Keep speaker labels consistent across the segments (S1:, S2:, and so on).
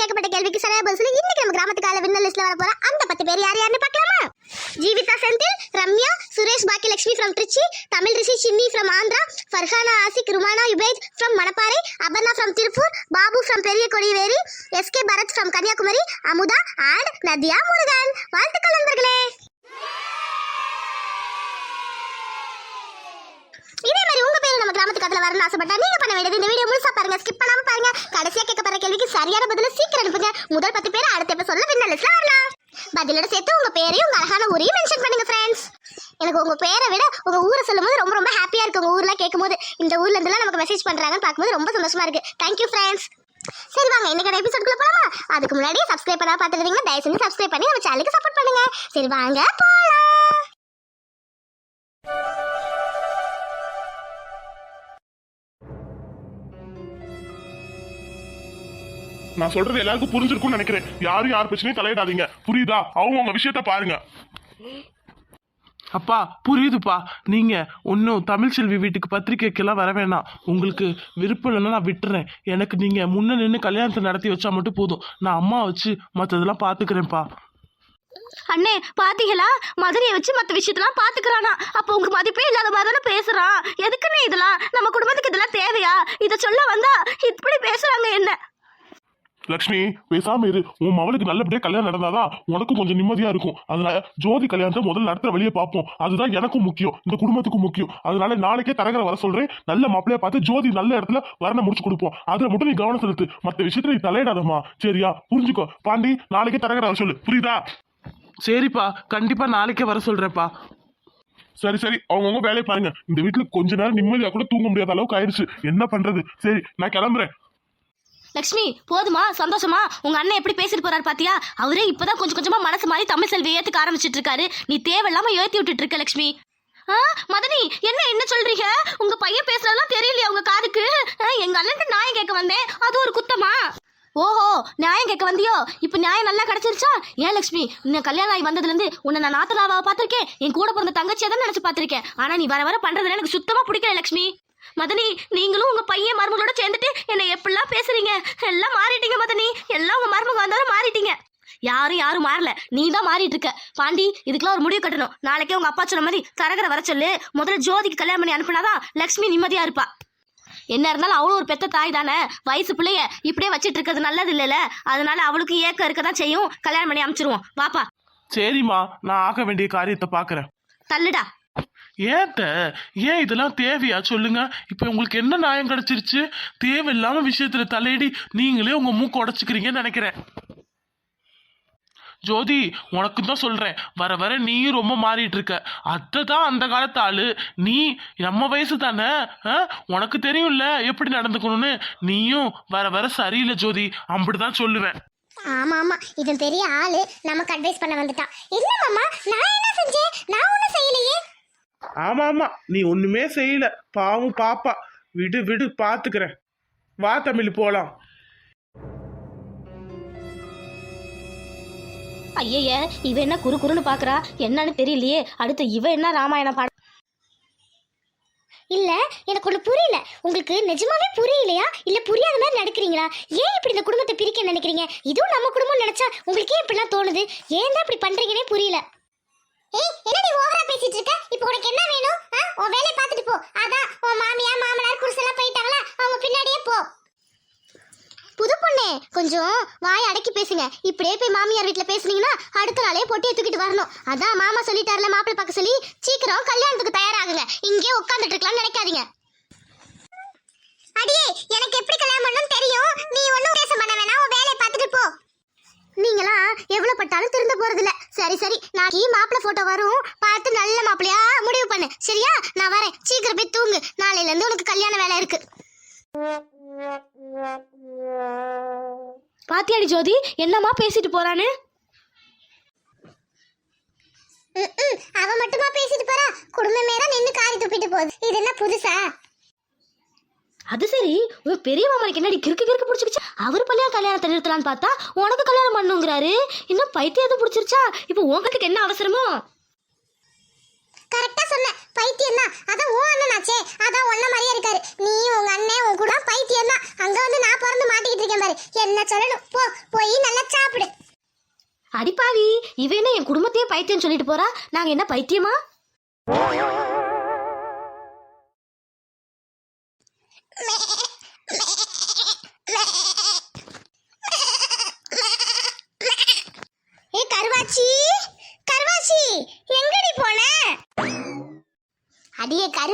S1: கேட்கப்பட்ட கேள்விக்கு சரியா பதில் சொல்லி இன்னைக்கு நம்ம கிராமத்துக்கால வின்னர் லிஸ்ட்ல வர போற அந்த பத்து பேர் யார் யாருன்னு பார்க்கலாமா? Jeevitha Senthil Ramya Suresh Bakki Lakshmi from Trichy Tamil Rishi Chinni from Andhra Farhana Ashik Rumana யுபேஜ் from Manapparai Aparna from Tiruppur Babu from பெரிய Kodiveri SK Bharath from Kanniyakumari Amudha and Nadhiya Murugan. வாழ்த்துக்கள் நண்பர்களே. இதே மாதிரி உங்க பேரு நம்ம கிராமத்துக்கு அதுல வரணும்னு ஆசைப்பட்டா நீங்க பண்ண வேண்டியது இந்த வீடியோ முழுசா பாருங்க. ஸ்கிப் பண்ணாம பாருங்க. கடைசியா கேட்க போற கேள்விக்கு சரியான பதில சீக்கிரம் அனுப்புங்க. முதல் பத்து பேர் அடுத்த எபிசோட்ல வின்னர் லிஸ்ட்ல வரலாம். பதிலோட சேர்த்து உங்க பேரையும் உங்க அழகான ஊரையும் மென்ஷன் பண்ணுங்க ஃப்ரெண்ட்ஸ் எனக்கு உங்க பேரை விட உங்க ஊரை சொல்லும்போது ரொம்ப ரொம்ப ஹாப்பியா இருக்கு. உங்க ஊர்ல கேட்கும்போது இந்த ஊர்ல இருந்தெல்லாம் நமக்கு மெசேஜ் பண்றாங்கன்னு பார்க்கும்போது ரொம்ப சந்தோஷமா இருக்கு. தேங்க்யூ ஃப்ரெண்ட்ஸ் சரி வாங்க இன்னைக்கு எபிசோட்குள்ள போலாமா? அதுக்கு முன்னாடி சப்ஸ்கிரைப் பண்ணா பார்த்துருக்கீங்க தயவு செஞ்சு சப்ஸ்கிரைப் பண்ணி நம்ம சேனலுக்கு சப்போர்ட் பண்ணுங்க. சரி வாங்க போலாம்.
S2: நான் சொல்றது எல்லாருக்கும் புரிஞ்சிருக்கும்னு நினைக்கிறேன். யாரும் யார் பிரச்சனையும் தலையிடாதீங்க. புரியுதா? அவங்க உங்க விஷயத்த பாருங்க.
S3: அப்பா புரியுதுப்பா. நீங்க ஒன்றும் தமிழ்ச்செல்வி வீட்டுக்கு பத்திரிக்கைக்கெல்லாம் வர வேணாம். உங்களுக்கு விருப்பம் இல்லைன்னா நான் விட்டுறேன். எனக்கு நீங்க முன்ன நின்று கல்யாணத்தை நடத்தி வச்சா மட்டும் போதும். நான் அம்மா வச்சு மற்றதெல்லாம் பார்த்துக்கிறேன்ப்பா
S4: அண்ணே பாத்தீங்களா? மதுரையை வச்சு மற்ற விஷயத்தெல்லாம் பாத்துக்கிறானா. அப்போ உங்க மதிப்பே இல்லாத மாதிரி தானே பேசுறான். எதுக்குன்னு இதெல்லாம்? நம்ம குடும்பத்துக்கு இதெல்லாம் தேவையா? இதை சொல்ல வந்தா இப்படி பேசுறாங்க என்ன?
S2: லக்ஷ்மி பேசாம இரு. உன் மவளுக்கு நல்லபடியா கல்யாணம் நடந்தாதான் உனக்கும் கொஞ்சம் நிம்மதியா இருக்கும். அதனால ஜோதி கல்யாணத்தை முதல்ல நடத்துற வழியை பார்ப்போம். அதுதான் எனக்கும் முக்கியம். இந்த குடும்பத்துக்கும் முக்கியம். அதனால நாளைக்கே தரகரை வர சொல்றேன். நல்ல மாப்பிளைய பார்த்து ஜோதி நல்ல இடத்துல வரண முடிச்சு கொடுப்போம். அதுல மட்டும் நீ கவனம் செலுத்து. மற்ற விஷயத்துல நீ தலையிடாதம்மா. சரியா? புரிஞ்சுக்கோ. பாண்டி நாளைக்கே தரகரை வர சொல்லு. புரியுதா?
S3: சரிப்பா. கண்டிப்பா நாளைக்கே வர சொல்றேன்ப்பா.
S2: சரி சரி. அவங்கவுங்க வேலையை பாருங்க. இந்த வீட்டுல கொஞ்ச நேரம் நிம்மதியா கூட தூங்க முடியாத அளவுக்கு ஆயிடுச்சு. என்ன பண்றது? சரி நான் கிளம்புறேன்.
S4: லக்ஷ்மி போதுமா? சந்தோஷமா? உங்க அண்ணன் எப்படி பேசிட்டு போறாரு பாத்தியா? அவரே இப்பதான் கொஞ்சம் கொஞ்சமா மனசு மாதிரி தமிழ் செல்வி ஏத்துக்க ஆரம்பிச்சிட்டு இருக்காரு நீ தேவையில்லாம ஏத்தி விட்டுட்டு இருக்க லக்ஷ்மி. ஆ, மதனி என்ன என்ன சொல்றீங்க? உங்க பையன் பேசுறதெல்லாம் தெரியலையா உங்க காதுக்கு? ஆ, எங்க அண்ணன் நியாயம் கேட்க வந்தேன். அது ஒரு குத்தமா? ஓஹோ நியாயம் கேட்க வந்தியோ? இப்போ நியாயம் நல்லா கிடைச்சிருச்சா? ஏன் லக்ஷ்மி இன்னும் கல்யாணம் ஆகி வந்ததுல இருந்து உன்னை நான் நாத்தலாவா பார்த்துருக்கேன்? என் கூட பிறந்த தங்கச்சியை தான் நினைச்சு பார்த்துருக்கேன். ஆனா நீ வர வர பண்றதுல எனக்கு சுத்தமா பிடிக்கல லக்ஷ்மி. மதனி நீங்களும் உங்க பையன் மருமகளோட சேர்ந்துட்டு என்னை எப்படிலாம் பேசுறீங்க? எல்லாம் மாறிட்டீங்க மதனி. எல்லாம் உங்க மருமக வந்தாலும் மாறிட்டீங்க. யாரும் யாரும் மாறல. நீ தான் மாறிட்டு இருக்க பாண்டி இதுக்கெல்லாம் ஒரு முடிவு கட்டணும். நாளைக்கே உங்க அப்பா சொன்ன மாதிரி தரகரை வர சொல்லு. முதல்ல ஜோதிக்கு கல்யாணம் பண்ணி அனுப்புனாதான் லக்ஷ்மி நிம்மதியா இருப்பா. என்ன இருந்தாலும் அவளும் ஒரு பெத்த தாய் தானே. வயசு பிள்ளைய இப்படியே வச்சிட்டு இருக்கிறது நல்லது இல்லைல்ல அதனால அவளுக்கு ஏக்கம் இருக்க தான் செய்யும். கல்யாணம் பண்ணி அனுப்பிச்சிருவோம். வாப்பா.
S3: சரிம்மா நான் ஆக வேண்டிய காரியத்தை பார்க்கறேன்
S4: தள்ளுடா.
S3: ஏத்த ஏன் இதெல்லாம் தேவையா? சொல்லுங்க. இப்போ உங்களுக்கு என்ன நியாயம் கிடைச்சிருச்சு? தேவையில்லாம விஷயத்துல தலையடி நீங்களே உங்க மூக்கு உடைச்சுக்கிறீங்கன்னு நினைக்கிறேன். ஜோதி உனக்கு தான் சொல்றேன். வர வர நீயும் ரொம்ப மாறிட்டு இருக்க அதை தான் அந்த காலத்து ஆளு. நீ நம்ம வயசு தானே? ஆ? உனக்கு தெரியும்ல. எப்படி நடந்துக்கணும்னு? நீயும் வர வர சரியில்லை ஜோதி. அப்படிதான் சொல்லுவேன்.
S1: ஆமா ஆமா. இது பெரிய ஆளு. நமக்கு அட்வைஸ் பண்ண வந்துட்டான். இல்ல மாமா நான் என்ன செஞ்சேன்? நான் ஒண்ணும் செய்யலையே.
S3: ஆமா ஆமா நீ ஒண்ணுமே செய்யல. பாவம் பாப்பா. விடு விடு பாத்துக்கிறேன். வா தமிழ் போலாம்.
S4: ஐயய்ய இவ என்ன குறு குறுன்னு பாக்குறா? என்னன்னு தெரியலையே. அடுத்து இவ என்ன ராமாயணம் பாட
S1: இல்ல எனக்கு ஒண்ணு புரியல. உங்களுக்கு நிஜமாவே புரியலையா? இல்ல புரியாத மாதிரி நடிக்கிறீங்களா? ஏன் இப்படி இந்த குடும்பத்தை பிரிக்க நினைக்கிறீங்க? இதுவும் நம்ம குடும்பம் நினைச்சா உங்களுக்கு ஏன் இப்படிலாம் தோணுது. ஏன் தான் இப்படி பண்றீங்கன்னே புரியல. ஏய் என்னடி ஓவரா பேசிட்டு இருக்க இப்போ உனக்கு என்ன வேணும்? ஆ? உன் வேலையை பார்த்துட்டு போ. அதான் உன் மாமியார் மாமனார் புருஷெல்லாம் போயிட்டாங்களா? அவங்க பின்னாடியே போ. புது பொண்ணே கொஞ்சம் வாய் அடக்கி பேசுங்க. இப்படியே போய் மாமியார் வீட்ல பேசுனீங்கன்னா அடுத்த நாளே பொட்டியை தூக்கிட்டு வரணும். அதான் மாமா சொல்லிட்டாருல மாப்பிள்ளை பார்க்க சொல்லி சீக்கிரம் கல்யாணத்துக்கு தயாராகுங்க. இங்கே உட்காந்துட்டு இருக்கலாம்னு நினைக்காதீங்க. அடியே எனக்கு எப்படி கல்யாணம் பண்ணணும் தெரியும்? நீ ஒண்ணும் பேச பண்ண வேணாம் உன் வேலையை பார்த்துட்டு போ. நீங்களா எவ்வளவு பட்டாலும் திருந்த போறது இல்ல சரி சரி நாளைக்கு மாப்பிள்ளை போட்டோ வரும். பார்த்து நல்ல மாப்பிள்ளையா முடிவு பண்ணு. சரியா? நான் வரேன். சீக்கிரம் போய் தூங்கு. நாளையில இருந்து உனக்கு கல்யாண வேலை இருக்கு.
S4: பாத்தியாடி ஜோதி என்னம்மா பேசிட்டு போறான்னு?
S1: ம்ம். அவ மட்டுமா பேசிட்டு போறா? குடும்பமே தான் நின்னு காரி துப்பிட்டு போகுது. இது என்ன புதுசா?
S4: அது சரி உன் பெரிய மாமனுக்கு என்னடி கிறுக்கு கிறுக்கு பிடிச்சிருச்சு? அவர் பள்ளியா கல்யாணத்தை நிறுத்தலான்னு பார்த்தா உனக்கு கல்யாணம் பண்ணுங்கிறாரு. இன்னும் பைத்தியம் எதுவும் பிடிச்சிருச்சா? இப்போ உங்ககிட்ட என்ன அவசரமோ?
S1: கரெக்டா சொன்ன. பைத்தியம் தான் அதான் உன் அண்ணனாச்சே. அதான் உன்ன மாதிரியே இருக்காரு. நீ உங்க அண்ணன் உன் கூட பைத்தியம் தான் அங்க வந்து நான் பிறந்து மாட்டிக்கிட்டு இருக்கேன் பாரு. என்ன சொல்லணும்? போ
S4: அடிப்பாவி இவ என்ன என் குடும்பத்தையே பைத்தியம் சொல்லிட்டு போறா? நாங்க என்ன பைத்தியமா
S1: ஏ கருவாச்சி கருவாச்சி எங்கடி போன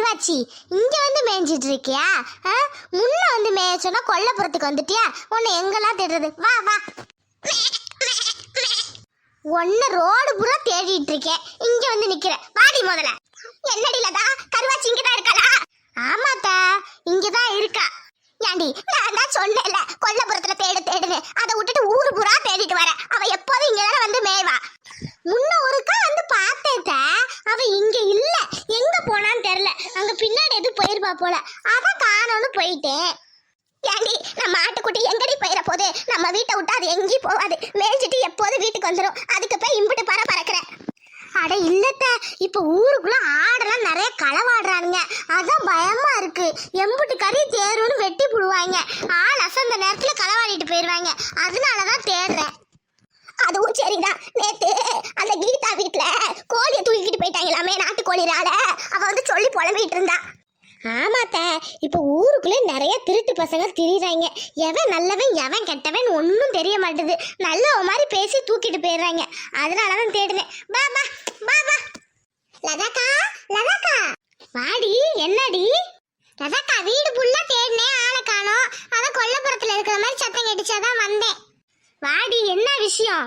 S1: அடியே இங்க வந்து மேய்ஞ்சிட்டு இருக்கியா? ஆ? முன்ன வந்து மேய சொன்னா கொல்லப்புறத்துக்கு வந்துட்டியா? உன்னை எங்கெல்லாம் தேடுறது? வா வா. ஒன்னு ரோடு பூரா தேடிட்டு இருக்கேன். இங்க வந்து நிக்கிற. வாடி முதல்ல. என்னடி லதா? கருவாச்சி இங்கதான் இருக்காளா? ஆமாத்தா இங்கதான் இருக்கா. ஏண்டி நான் தான் சொன்னேன்ல கொல்லப்புறத்துல தேடு தேடுன்னு அதை விட்டுட்டு ஊரு பூரா தேடிட்டு வர அவ எப்போதும் இங்க தானே வந்து மேய்வா முன்ன ஒருக்கா வந்து பார்த்தேத்த அவ இங்க இல்ல எங்க போனான்னு தெரியல அங்க பின்னாடி எதுவும் போயிருப்பா போல அதான் காணோம்னு போயிட்டேன் ஏண்டி நம்ம ஆட்டுக்குட்டி எங்கடி போயிட போகுது நம்ம வீட்டை விட்டு அது எங்கேயும் போகாது மேய்ஞ்சிட்டு எப்போதும் வீட்டுக்கு வந்துடும் அதுக்கு போய் இம்புட்டு பற பறக்கிற அட இல்லத்த இப்ப ஊருக்குள்ள ஆடெல்லாம் நிறைய களவாடுறானுங்க அதான் பயமா இருக்கு எம்புட்டு கறி தேருன்னு வெட்டி புடுவாங்க. ஆள் அசந்த நேரத்தில் களவாடிட்டு அதனால தான் தேடுறேன் அதுவும் சரிதான். நேத்து அந்த கீதா வீட்டில் கோழியை தூக்கிட்டு போயிட்டாங்களாமே நாட்டுக்கோழினால அவ வந்து சொல்லி புலம்பிட்டு இருந்தா. ஆமாத்த இப்போ ஊருக்குள்ளே நிறைய திருட்டு பசங்க திரியுறாங்க. எவன் நல்லவன் எவன் கெட்டவன் ஒன்றும் தெரிய மாட்டேது. நல்லவ மாதிரி பேசி தூக்கிட்டு போயிடுறாங்க. அதனாலதான் தேடுறேன் வா வா வா வா. லதாக்கா லதாக்கா. வாடி என்னடி? லதாக்கா வீடு ஃபுல்லா தேடினேன் ஆளை காணோம். அதான் கொல்லப்புறத்துல இருக்கிற மாதிரி சத்தம் கேட்டுச்சாதான் வந்தேன். வாடி என்ன விஷயம்?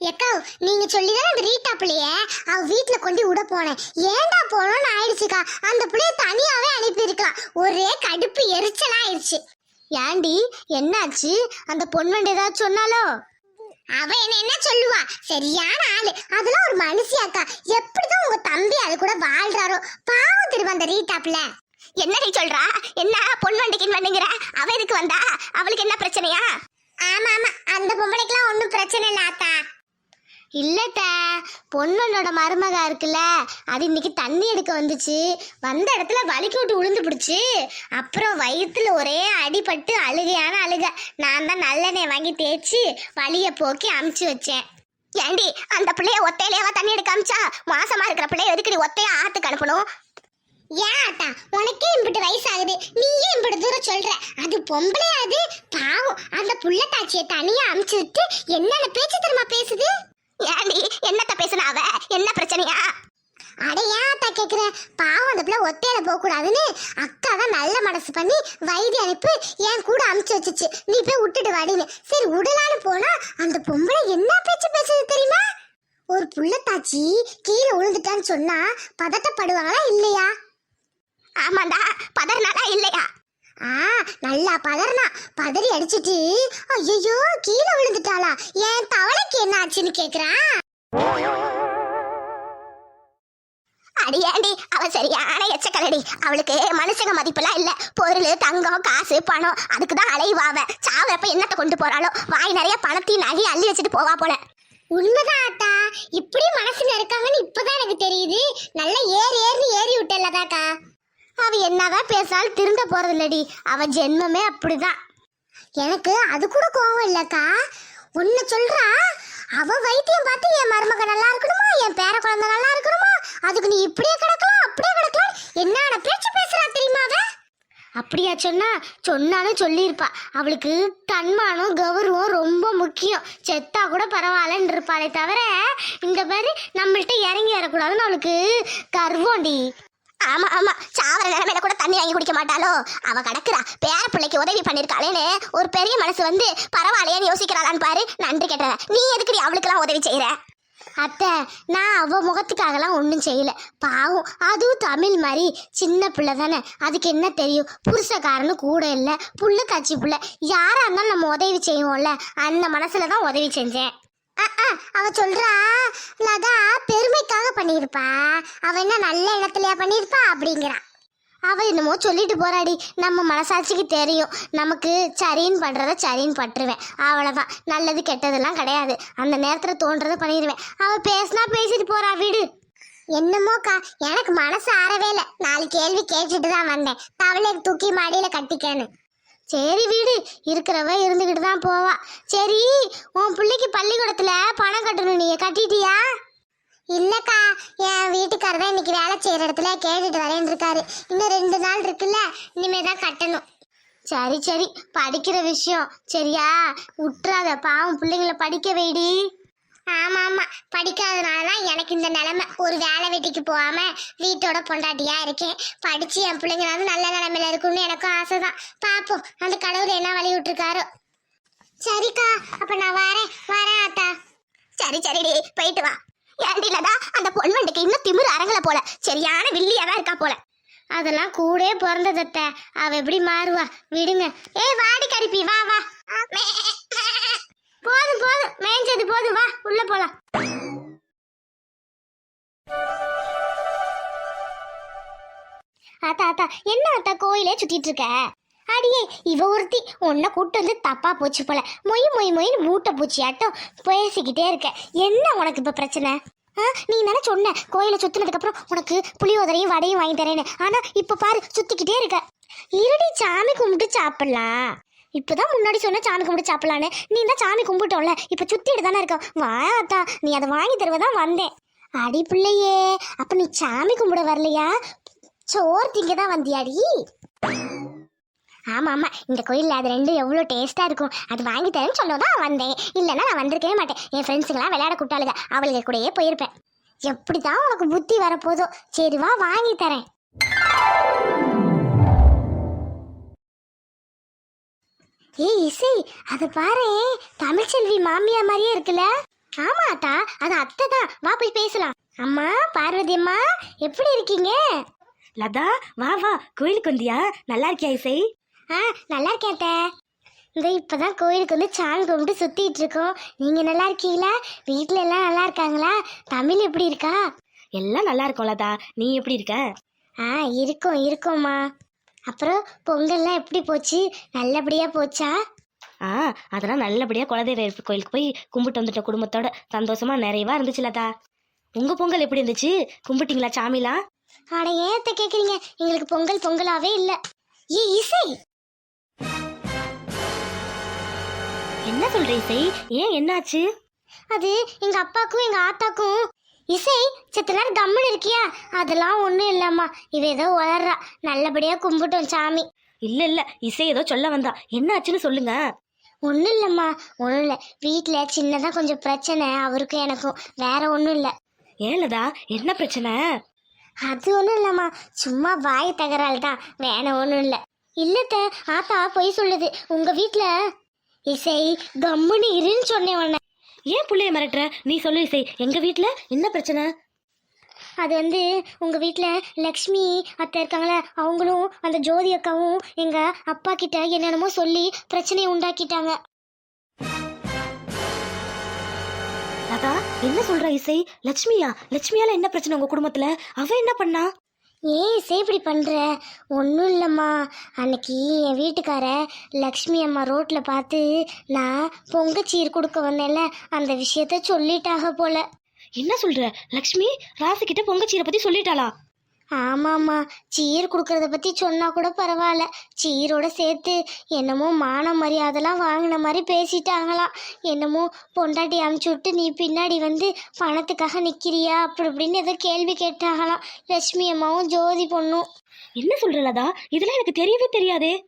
S1: எக்கா நீங்க சொல்லிதானே அந்த ரீட்டா பிள்ளைய அவ வீட்டுல கொண்டு விட போனேன். ஏன்டா போனோம்னு ஆயிடுச்சுக்கா. அந்த பிள்ளைய தனியாவே அனுப்பியிருக்கலாம். ஒரே கடுப்பு எரிச்சலா ஆயிடுச்சு. ஏண்டி என்னாச்சு? அந்த பொண்ணு ஏதாவது சொன்னாலோ? அவ என்ன என்ன சொல்லுவா? சரியான ஆளு. அதெல்லாம் ஒரு மனுஷியாக்கா. எப்படிதான் உங்க தம்பி அது கூட வாழ்றாரோ? பாவம் திரும்ப அந்த ரீட்டாப்ல என்னடி சொல்றா? என்ன பொன் வண்டிக்கு வந்துங்கிற அவ எதுக்கு வந்தா? அவளுக்கு என்ன பிரச்சனையா? ஆமா ஆமா. அந்த பொம்பளைக்கெல்லாம் ஒன்றும் பிரச்சனை இல்ல ஆத்தா. இல்லத்த பொண்ணோட மருமக இருக்குல்ல அது இன்னைக்கு தண்ணி எடுக்க வந்துச்சு. வந்த இடத்துல வலிக்கு விட்டு உளுந்து பிடிச்சு அப்புறம் வயிற்றுல ஒரே அடிபட்டு அழுகையான அழுக. நான் தான் நல்லெண்ணெய் வாங்கி தேய்ச்சி வலியை போக்கி அமுச்சு வச்சேன். ஏண்டி அந்த பிள்ளைய ஒத்தையிலேவா தண்ணி எடுக்க அமிச்சா? மாசமா இருக்கிற பிள்ளைய எதுக்கு ஒத்தையா ஆத்துக்கு அனுப்பணும்? ஏன் ஆத்தா உனக்கே இம்பிட்டு வயசாகுது. நீயே இம்பிட்டு தூரம் சொல்ற. அது பொம்பளை அது? பாவம். அந்த புள்ள தாச்சியை தனியா அமுச்சு விட்டு என்னென்ன பேச்சு தெரியுமா பேசுது? ஏண்டி என்னத்த பேசுன அவ? என்ன பிரச்சனையா? அட ஏன் கேக்குற? பாவம் அந்த பிள்ளை ஒத்தையில போக கூடாதுன்னு அக்கா தான் நல்ல மனசு பண்ணி வைத்திய அனுப்பி என் கூட அமுச்சு வச்சுச்சு. நீ போய் விட்டுட்டு வாடின்னு. சரி விடலான்னு போனா அந்த பொம்பளை என்ன பேச்சு பேசுது தெரியுமா? ஒரு புள்ளத்தாச்சி கீழே விழுந்துட்டான்னு சொன்னா பதட்டப்படுவாங்களா இல்லையா? ஆமாண்டா பதறனாலா இல்லையா? ஆ நல்லா பதறனா. பதறி அடிச்சிட்டு ஐயோ கீழே விழுந்துட்டாளா? என் தவளைக்கு என்ன ஆச்சுன்னு கேக்குறா? அடியாண்டி அவ சரியான எச்சக்கலடி. அவளுக்கு மனுஷங்க மதிப்பெல்லாம் இல்ல. பொருள் தங்கம் காசு பணம் அதுக்கு தான் அலைவாவ சாவரப்ப என்னத்தை கொண்டு போறாளோ? வாய் நிறைய பணத்தையும் நகை அள்ளி வச்சுட்டு போவா போல. உண்மைதான் அத்தா. இப்படி மனசுல இருக்காங்கன்னு இப்பதான் எனக்கு தெரியுது. நல்லா ஏறி ஏறி ஏறி விட்டல்லதாக்கா அவ என்னதான் பேசினாலும் திருந்த போறது இல்லடி அவ ஜென்மமே அப்படிதான். எனக்கு அது கூட கோவம் இல்லக்கா. உன்னை சொல்றா அவ வைத்தியம் பார்த்து என் மருமக நல்லா இருக்கணுமா என் பேர குழந்தை நல்லா இருக்கணுமா? அதுக்கு நீ இப்படியே கிடக்கலாம் அப்படியே கிடக்கலாம். என்னென்ன பேச்சு பேசுறா தெரியுமா அவ? அப்படியா சொன்னா சொன்னாலும் சொல்லியிருப்பா. அவளுக்கு தன்மானம் கௌரவம் ரொம்ப முக்கியம். செத்தா கூட பரவாயில்லன்னு இருப்பாளே தவிர இந்த மாதிரி நம்மள்கிட்ட இறங்கி வரக்கூடாதுன்னு அவளுக்கு கர்வம்டி ஆமா ஆமா. சாவர நிலைமையில கூட தண்ணி வாங்கி குடிக்க மாட்டாளோ? அவ கிடக்குறா. பேர பிள்ளைக்கு உதவி பண்ணிருக்காளேன்னு ஒரு பெரிய மனசு வந்து பரவாயில்லையேன்னு யோசிக்கிறாளான்னு பாரு. நன்றி கேட்டவ. நீ எதுக்குடி அவளுக்கெல்லாம் உதவி செய்யற அத்தை நான் அவள் முகத்துக்காகலாம் ஒன்றும் செய்யலை. பாவம். அதுவும் தமிழ் மாதிரி சின்ன பிள்ளை தானே. அதுக்கு என்ன தெரியும்? புருஷக்காரனு கூட இல்லை. புள்ள காட்சி பிள்ளை. யாராக இருந்தாலும் நம்ம உதவி செய்வோம்ல. அந்த மனசில் தான் உதவி செஞ்சேன். அவ சொல்றா லதா பெருமைக்காக பண்ணியிருப்பா. அவ என்ன நல்ல இடத்துலயா பண்ணியிருப்பா அப்படிங்கிறா. அவ என்னமோ சொல்லிட்டு போறாடி நம்ம மனசாட்சிக்கு தெரியும். நமக்கு சரின்னு பண்றத சரின்னு பட்டுருவேன். அவ்வளவுதான். நல்லது கெட்டதெல்லாம் கிடையாது. அந்த நேரத்துல தோன்றதை பண்ணிடுவேன் அவ பேசினா பேசிட்டு போறா வீடு. என்னமோக்கா எனக்கு மனசு ஆறவே இல்லை. நாலு கேள்வி கேட்டுட்டு தான் வந்தேன். தவளை தூக்கி மாடியில கட்டிக்கேன்னு. சரி வீடு இருக்கிறவ இருந்துக்கிட்டு தான் போவா. சரி உன் பிள்ளைக்கு பள்ளிக்கூடத்தில் பணம் கட்டணும் நீ. கட்டிட்டியா? இல்லைக்கா என் வீட்டுக்காரர் தான் இன்னைக்கு வேலை செய்கிற இடத்துல கேட்டுட்டு வரேன் இருக்காரு. இன்னும் ரெண்டு நாள் இருக்குல்ல இனிமே தான் கட்டணும். சரி சரி படிக்கிற விஷயம். சரியா? விட்டுறாத பாவம் பிள்ளைங்கள படிக்க வைடி. ஆமா ஆமா படிக்காதனால தான் எனக்கு இந்த நிலைமை. ஒரு வேலை வெட்டிக்கு போகாம வீட்டோட பொண்டாட்டியா இருக்கேன். படிச்சு என் பிள்ளைங்களாவது நல்ல நிலைமையில இருக்கும்னு எனக்கும் ஆசைதான். பாப்போம் அந்த கடவுள் என்ன வழி விட்டுருக்காரோ. சரிக்கா அப்ப நான் வரேன். வரேன் ஆத்தா. சரி சரிடி போயிட்டு வா. ஏண்டிலதா அந்த பொன்வண்டுக்கு இன்னும் திமிர் அரங்கல போல. சரியான வில்லியா இருக்கா போல. அதெல்லாம் கூட பிறந்ததத்த அவ எப்படி மாறுவா? விடுங்க. ஏய் வாடி கரிப்பி வா வா. போதும் போதும். மேய்ஞ்சது போதும். வா உள்ள போலாம். ஆத்தா ஆத்தா என்ன ஆத்தா கோயிலே சுத்திட்டு இருக்க? அடியே இவ ஒருத்தி உன்னை கூட்டு வந்து தப்பா போச்சு போல. மொய் மொய் மொயின்னு மூட்டை பூச்சியாட்டம் பேசிக்கிட்டே இருக்க. என்ன உனக்கு இப்ப பிரச்சனை? ஆ, நீ தானே சொன்ன கோயிலை சுத்தினதுக்கு அப்புறம் உனக்கு புளியோதரையும் வடையும் வாங்கி தரேன்னு. ஆனா இப்ப பாரு சுத்திக்கிட்டே இருக்க. இருடி சாமி கும்பிட்டு சாப்பிடலாம். இப்போதான் முன்னாடி சொன்ன சாமி கும்பிட்டு சாப்பிடலான்னு. நீ தான் சாமி கும்பிட்டோம்ல இப்போ சுத்திட்டு தானே இருக்கோம் வாத்தா நீ அதை வாங்கி தருவதான் வந்தேன். அடி பிள்ளையே அப்ப நீ சாமி கும்பிட வரலையா? சோறு திங்க தான் வந்தியாடி? ஆமாம் ஆமாம் இந்த கோயிலில் அது ரெண்டும் எவ்வளோ டேஸ்ட்டாக இருக்கும். அது வாங்கி தரேன்னு சொன்னதான் தான் வந்தேன். இல்லைன்னா நான் வந்திருக்கவே மாட்டேன். என் ஃப்ரெண்ட்ஸுங்களாம் விளையாட கூட்டாளுங்க அவளுக்கு கூடயே போயிருப்பேன். எப்படி தான் உனக்கு புத்தி வரப்போதோ? சரி வா வாங்கி தரேன். ஏய் இசை அதை பாரு. தமிழ்ச்செல்வி மாமியா மாதிரியே இருக்குல்ல? ஆமா அத்தா. அது அத்தை தான். வா போய் பேசலாம். அம்மா பார்வதி அம்மா எப்படி இருக்கீங்க?
S4: லதா வா வா. கோயிலுக்கு வந்தியா? நல்லா இருக்கியா இசை?
S1: ஆ நல்லா இருக்கேன் அத்தை. இந்த இப்பதான் கோயிலுக்கு வந்து சாமி கும்பிட்டு சுத்திட்டு இருக்கோம். நீங்க நல்லா இருக்கீங்களா? வீட்ல எல்லாம் நல்லா இருக்காங்களா? தமிழ் எப்படி இருக்கா?
S4: எல்லாம் நல்லா இருக்கும் லதா. நீ எப்படி இருக்க?
S1: ஆ இருக்கோம் இருக்கோம்மா. அப்புறம் பொங்கல்லாம் எப்படி போச்சு? நல்லபடியா போச்சா?
S4: ஆ அதெல்லாம் நல்லபடியா குலதெய்வ கோயிலுக்கு போய் கும்பிட்டு வந்துட்ட குடும்பத்தோட. சந்தோஷமா நிறைவா இருந்துச்சு லதா. உங்க பொங்கல் எப்படி இருந்துச்சு? கும்பிட்டீங்களா சாமிலாம்?
S1: அட ஏன் அத்தை கேக்குறீங்க? எங்களுக்கு பொங்கல் பொங்கலாவே இல்ல. ஏ இசை!
S4: என்ன சொல்ற இசை? ஏன் என்னாச்சு?
S1: அது எங்க அப்பாக்கும் எங்க ஆத்தாக்கும் இசை செத்த நேரம் கம்முன்னு இருக்கியா? அதெல்லாம் ஒண்ணும் இல்லம்மா. இவ ஏதோ வளர்றா. நல்லபடியா கும்பிட்டோம் சாமி.
S4: இல்ல இல்ல. இசை ஏதோ சொல்ல வந்தா. என்னாச்சுன்னு சொல்லுங்க.
S1: ஒன்றும் இல்லைம்மா. ஒன்றும் இல்லை. வீட்டில் சின்னதாக கொஞ்சம் பிரச்சனை. அவருக்கும் எனக்கும். வேற ஒன்றும் இல்லை.
S4: ஏன் லதா? என்ன பிரச்சனை?
S1: அது ஒன்றும் இல்லைம்மா. சும்மா வாய் தகரால் தான் வேற ஒன்றும் இல்லை. இல்லத்த ஆத்தா பொய் சொல்லுது. உங்கள் வீட்டில் இசை கம்முன்னு இருன்னு சொன்னேன் உன்னை.
S4: ஏன் புள்ளைய மிரட்டுற? நீ சொல்லு இசை. எங்க வீட்ல? என்ன பிரச்சனை?
S1: அது வந்து உங்கள் வீட்டில் லக்ஷ்மி அத்தை இருக்காங்களே அவங்களும் அந்த ஜோதி அக்காவும் எங்கள் அப்பா கிட்ட என்னென்னமோ சொல்லி பிரச்சனையை உண்டாக்கிட்டாங்க.
S4: லதா என்ன சொல்ற இசை? லட்சுமியா லட்சுமியால என்ன பிரச்சனை உங்க குடும்பத்துல? அவ என்ன பண்ணா?
S1: ஏன் இசை இப்படி பண்ணுற ஒன்றும் இல்லைம்மா. அன்னைக்கு என் வீட்டுக்கார லக்ஷ்மி அம்மா ரோட்டில் பார்த்து நான் பொங்கச்சீர் கொடுக்க வந்தேன்ல அந்த விஷயத்த சொல்லிட்டாக போல.
S4: என்ன சொல்கிற லக்ஷ்மி ராசி கிட்ட பொங்கச்சீரை பற்றி சொல்லிட்டாளா?
S1: ஆமாம்மா. சீர் கொடுக்கறத பற்றி சொன்னா கூட பரவாயில்ல. சீரோட சேர்த்து என்னமோ மான மரியாதைலாம் வாங்கின மாதிரி பேசிட்டாங்களாம். என்னமோ பொண்டாட்டி அமுச்சு விட்டு நீ பின்னாடி வந்து பணத்துக்காக நிற்கிறியா அப்படி இப்படின்னு ஏதோ கேள்வி கேட்டாங்களாம். லட்சுமி அம்மாவும் ஜோதி பொண்ணும்.
S4: என்ன சொல்ற லதா? இதெல்லாம் எனக்கு தெரியவே தெரியாதே.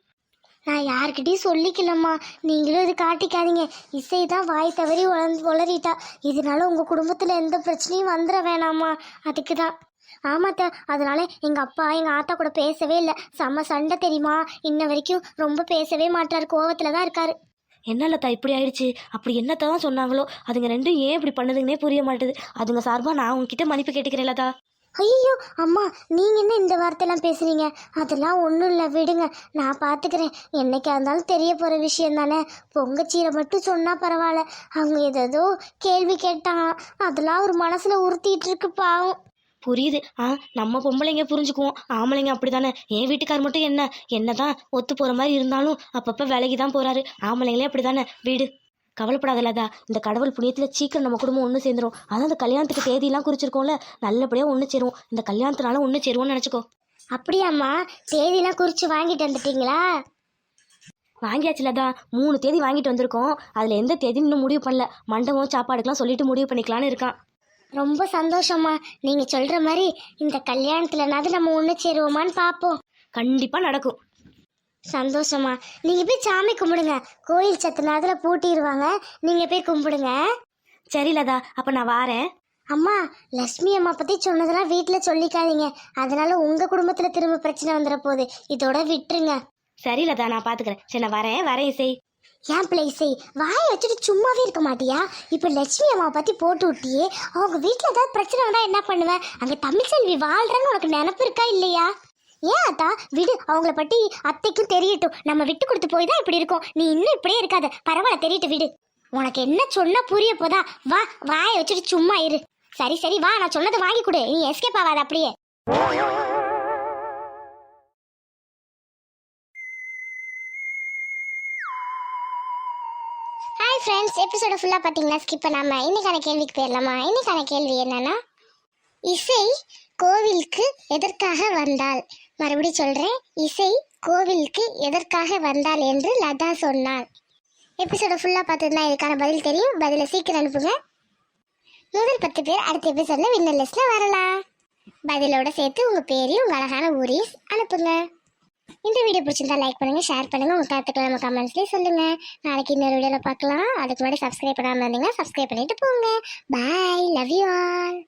S1: நான் யார்கிட்டயும் சொல்லிக்கலம்மா. நீங்களும் இது காட்டிக்காதீங்க. இசை தான் வாய் தவறி உளர்ந்து உளறிட்டா இதனால உங்கள் குடும்பத்தில் எந்த பிரச்சனையும் வந்துட வேணாம்மா. அதுக்கு தான் ஆமாத்த அதனால எங்கள் அப்பா எங்கள் ஆத்தா கூட பேசவே இல்லை. செம்ம சண்டை தெரியுமா? இன்ன வரைக்கும் ரொம்ப பேசவே மாட்டார். கோவத்தில் தான் இருக்காரு.
S4: என்ன லதா இப்படி ஆயிடுச்சு? அப்படி என்னத்தான் சொன்னாங்களோ? அதுங்க ரெண்டும் ஏன் இப்படி பண்ணுதுங்கன்னே புரிய மாட்டுது. அதுங்க சார்பா நான் உங்ககிட்ட மன்னிப்பு கேட்டுக்கிறேன் லதா
S1: ஐயோ அம்மா நீங்கள் என்ன இந்த வார்த்தையெல்லாம் பேசுறீங்க? அதெல்லாம் ஒன்றும் இல்லை. விடுங்க நான் பார்த்துக்கிறேன் என்னைக்கா இருந்தாலும் தெரிய போகிற விஷயம் தானே? பொங்கச்சீரை மட்டும் சொன்னால் பரவாயில்ல. அவங்க ஏதேதோ கேள்வி கேட்டாங்களாம். அதெல்லாம் ஒரு மனசில் உறுத்திட்டு இருக்கு பாவம்.
S4: புரியுது. ஆ நம்ம பொம்பளைங்க புரிஞ்சுக்குவோம். ஆம்பளைங்க அப்படிதானே என் வீட்டுக்கார் மட்டும் என்ன? என்னதான் ஒத்து போற மாதிரி இருந்தாலும் அப்பப்ப வேலைக்கு தான் போறாரு. ஆம்பளைங்களே அப்படிதானே வீடு. கவலைப்படாத லதா. இந்த கடவுள் புண்ணியத்துல சீக்கிரம் நம்ம குடும்பம் ஒன்று சேர்ந்துரும் அதான் இந்த கல்யாணத்துக்கு தேதியெல்லாம் குறிச்சிருக்கோம்ல. நல்லபடியா ஒன்று சேருவோம். இந்த கல்யாணத்தினால ஒன்று சேருவோம்னு நினச்சிக்கோ.
S1: அப்படியாம்மா. தேதிலாம் குறித்து வாங்கிட்டு வந்துட்டீங்களா?
S4: வாங்கியாச்சு லதா. மூணு தேதி வாங்கிட்டு வந்திருக்கோம். அதில் எந்த தேதின்னு இன்னும் முடிவு பண்ணல. மண்டபம் சாப்பாடுக்கெலாம் சொல்லிட்டு முடிவு பண்ணிக்கலான்னு இருக்கான்.
S1: ரொம்ப சந்தோஷமா நீங்க சொல்ற மாதிரி இந்த கல்யாணத்துலனாவது நம்ம ஒன்று சேருவோமான்னு பார்ப்போம்
S4: கண்டிப்பாக நடக்கும்.
S1: சந்தோஷமா நீங்க போய் சாமி கும்பிடுங்க. கோயில் சத்துனாதுல பூட்டிடுவாங்க நீங்க போய் கும்பிடுங்க.
S4: சரி லதா. அப்போ நான் வாரேன்.
S1: அம்மா லட்சுமி அம்மா பத்தி சொன்னதெல்லாம் வீட்டுல சொல்லிக்காதீங்க. அதனால உங்க குடும்பத்துல திரும்ப பிரச்சனை வந்துட போகுது. இதோட விட்டுருங்க.
S4: சரி லதா. நான் பார்த்துக்கிறேன் சரி நான் வரேன். வரேன் இசை.
S1: ஏன் பிளேஸை வாயை வச்சுட்டு சும்மாவே இருக்க மாட்டியா? இப்போ லட்சுமி அம்மாவை பற்றி போட்டு விட்டியே அவங்க வீட்டில் ஏதாவது பிரச்சனை வந்தால் என்ன பண்ணுவேன் அங்கே தமிழ் செல்வி வாழ்கிறேன்னு உனக்கு நினப்பு இருக்கா இல்லையா? ஏன் அத்தா? விடு அவங்கள பத்தி அத்தைக்கும் தெரியட்டும். நம்ம விட்டு கொடுத்து போய் தான் இப்படி இருக்கோம். நீ இன்னும் இப்படியே இருக்காத. பரவாயில்ல தெரியட்டு விடு. உனக்கு என்ன சொன்னால் புரிய போதா? வா வாயை வச்சுட்டு சும்மா இரு. சரி சரி வா நான் சொன்னதை வாங்கி கொடு. நீ எஸ்கேப் ஆகாத அப்படியே. ஃப்ரெண்ட்ஸ் எபிசோட ஃபுல்லாக பார்த்தீங்கன்னா ஸ்கிப் பண்ணாமல் இன்றைக்கான கேள்விக்கு போயிடலாமா? இன்றைக்கான கேள்வி என்னன்னா இசை கோவிலுக்கு எதற்காக வந்தாள்? மறுபடியும் சொல்கிறேன் இசை கோவிலுக்கு எதற்காக வந்தாள் என்று லதா சொன்னாள். எபிசோட ஃபுல்லாக பார்த்ததுனா இதுக்கான பதில் தெரியும். பதிலை சீக்கிரம் அனுப்புங்க. முதல் பத்து பேர் அடுத்த எபிசோடில் வின்னர் லிஸ்ட்டில் வரலாம். பதிலோட சேர்த்து உங்கள் பேரையும் உங்கள் அழகான ஊரையும் அனுப்புங்க. இந்த வீடியோ பிடிச்சிருந்தா லைக் பண்ணுங்க ஷேர் பண்ணுங்க. உங்க கருத்துக்களை நம்ம கமெண்ட்ஸ்லயே சொல்லுங்க. நாளைக்கு இன்னொரு வீடியோல பார்க்கலாம். அதுக்கு முன்னாடி சப்ஸ்கிரைப் பண்ணாம இருந்தீங்கன்னா சப்ஸ்கிரைப் பண்ணிட்டு போங்க. Bye love you all